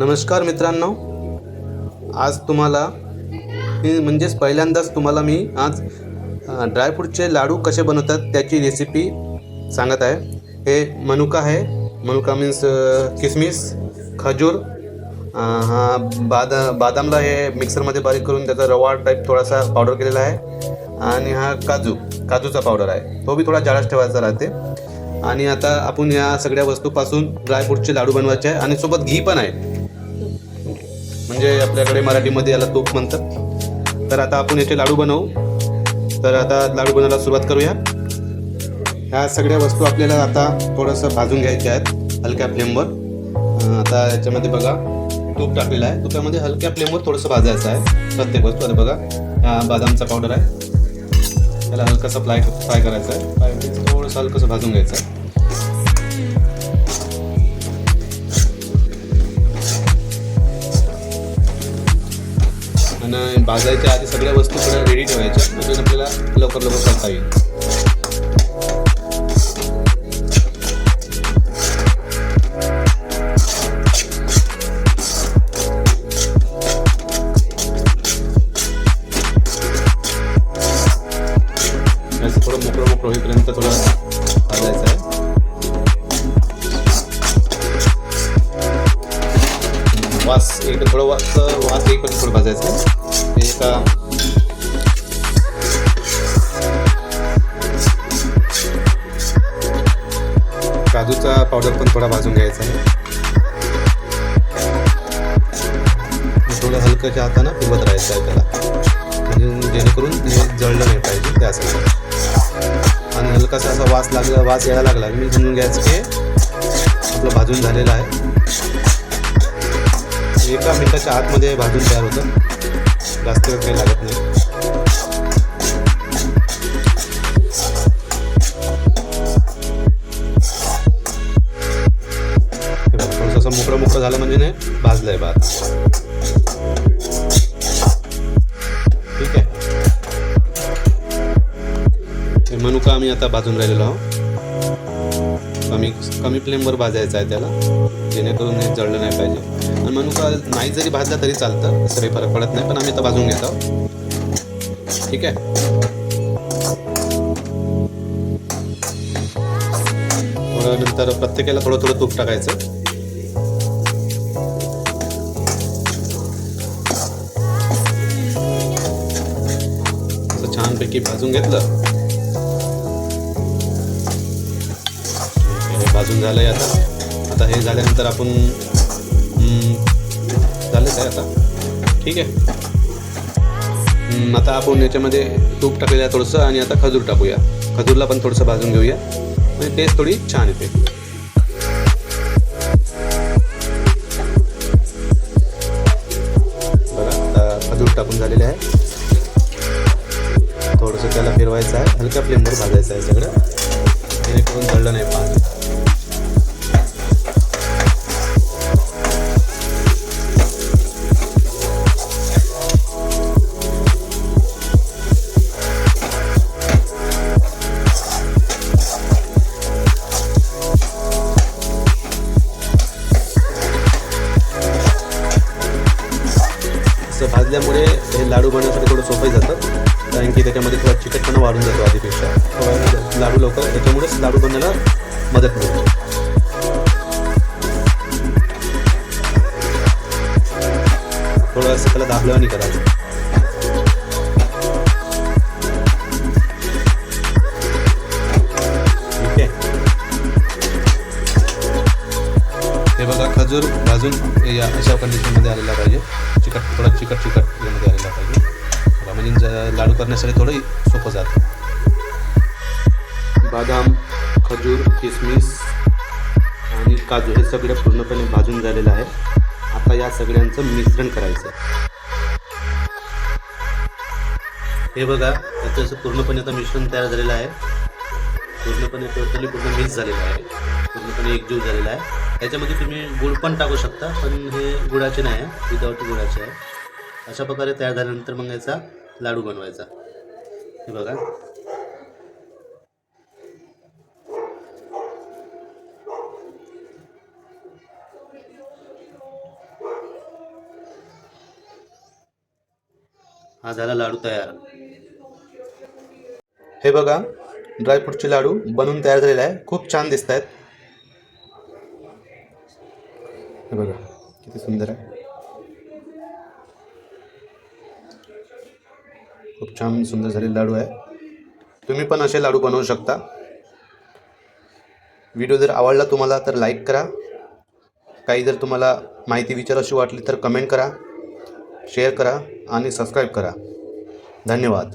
नमस्कार मित्रांनो. आज तुम्हाला मी म्हणजेच पहिल्यांदाच तुम्हाला मी आज ड्रायफ्रूटचे लाडू कसे बनवतात त्याची रेसिपी सांगत आहे. हे मनुका आहे. मनुका मीन्स किसमिस खजूर हा बादा बादामला हे मिक्सरमध्ये बारीक करून त्याचा रवा टाईप थोडासा पावडर केलेला आहे. आणि हा काजू काजूचा पावडर आहे. तो बी थोडा जाडाच ठेवायचा राहते. आणि आता आपण या सगळ्या वस्तूपासून ड्रायफ्रूटचे लाडू बनवायचे आहे. आणि सोबत घी पण आहे. म्हणजे आपल्याकडे मराठीमध्ये याला तूप म्हणतात. तर आता आपण याचे लाडू बनवू. तर आता लाडू बनवायला सुरुवात करूया. ह्या सगळ्या वस्तू आपल्याला आता थोडंसं भाजून घ्यायच्या आहेत हलक्या फ्लेमवर. आता याच्यामध्ये बघा तूप टाकलेलं आहे. तुपामध्ये हलक्या फ्लेमवर थोडंसं भाजायचं आहे. प्रत्येक वस्तू आता बघा हा बदामचा पावडर आहे. त्याला हलकासा फ्राय फ्राय करायचा आहे. फ्राय थोडंसं हलकंसं भाजून घ्यायचं आहे. आणि भाजायच्या आधी सगळ्या वस्तू थोड्या रेडी ठेवायच्या. म्हणजे आपल्याला लवकर लवकर करता येईल. थोडं मोकळं मोकळं होईपर्यंत थोडं भाजायचं आहे. वास एक थोडं वास वास येईपर्यंत थोडं भाजायचं. आहे एका काजूचा पावडर पण थोडा भाजून घ्यायचा आहे. थोडं हलकंच्या हातानं फिरवत राहायचं आहे त्याला. म्हणजे जेणेकरून जळलं नाही पाहिजे त्यासाठी. आणि हलकासा असा वास लागला वास यायला लागला. मी समजून घ्यायचं की आपलं भाजून झालेलं आहे. एका मिनिटाच्या आतमध्ये भाजून तयार होतं. जास्त वेळ काही लागत नाही. असं मोकळं मोकळं झालं म्हणजे नाही भाजलंय भात ठीक आहे. मनुका आम्ही आता भाजून राहिलेलो आहोत. कमी कमी फ्लेमवर भाजायचं आहे त्याला. जेणेकरून हे जळलं नाही पाहिजे. आणि मनुका नाही जरी भाजला तरी चालतं असं काही फरक पडत नाही पण आम्ही आता भाजून घेत आहोत. ठीक आहे? थोडं नंतर प्रत्येकाला थोडं थोडं तूप टाकायचं. छानपैकी भाजून घेतलं. भाजून झालंय आता. आता हे झाल्यानंतर आपण हम्म, आहे आता. ठीक आहे. आता आपण याच्यामध्ये तूप टाकलेलं आहे थोडंसं आणि आता खजूर टाकूया. खजूरला पण थोडंसं भाजून घेऊया. म्हणजे टेस्ट थोडी छान येते. बघा खजूर टाकून झालेले आहे. थोडंसं त्याला फिरवायचं आहे. हलक्या फ्लेमवर भाजायचं आहे सगळं. जेणेकरून जळलं नाही पाणी. भाजल्यामुळे हे लाडू बनवण्यासाठी थोडं सोपं जातं. कारण की त्याच्यामध्ये थोडा चिकटपणा वाढून जातो आधीपेक्षा. लाडू लवकर त्याच्यामुळेच लाडू बनण्याला मदत मिळते. थोडं असं त्याला दाबलं आणि करायचं ठीक आहे? हे बघा खजूर भाजून या अशा कंडिशनमध्ये आलेला पाहिजे. चिकट थोडा चिकट चिकट यामध्ये आलेला पाहिजे. म्हणजे लाडू करण्यासाठी थोडं सोपं जातं. बदाम खजूर किसमिस आणि काजू हे सगळं पूर्णपणे भाजून झालेलं आहे. आता या सगळ्यांचं मिश्रण करायचं आहे. हे बघा याचं असं पूर्णपणे आता मिश्रण तयार झालेलं आहे. पूर्णपणे टोटली पूर्ण मिक्स झालेलं आहे. पूर्णपणे एकजीव झालेला आहे. याच्यामध्ये तुम्ही गुळ पण टाकू शकता पण हे गुळाचे नाही आहे विदाऊट गुळाचे आहे. अशा प्रकारे तयार झाल्यानंतर मग याचा लाडू बनवायचा. हे बघा. हा झाला लाडू तयार. हे बघा ड्रायफ्रूटचे लाडू बनवून तयार झालेले आहे. खूप छान दिसत आहेत हे बघा किती सुंदर आहे. खूप छान सुंदर झालेले लाडू आहे. तुम्ही पण असे लाडू बनवू शकता. व्हिडिओ जर आवडला तुम्हाला तर लाईक करा. काही जर तुम्हाला माहिती विचाराशी वाटली तर कमेंट करा शेअर करा आणि सबस्क्राईब करा. धन्यवाद.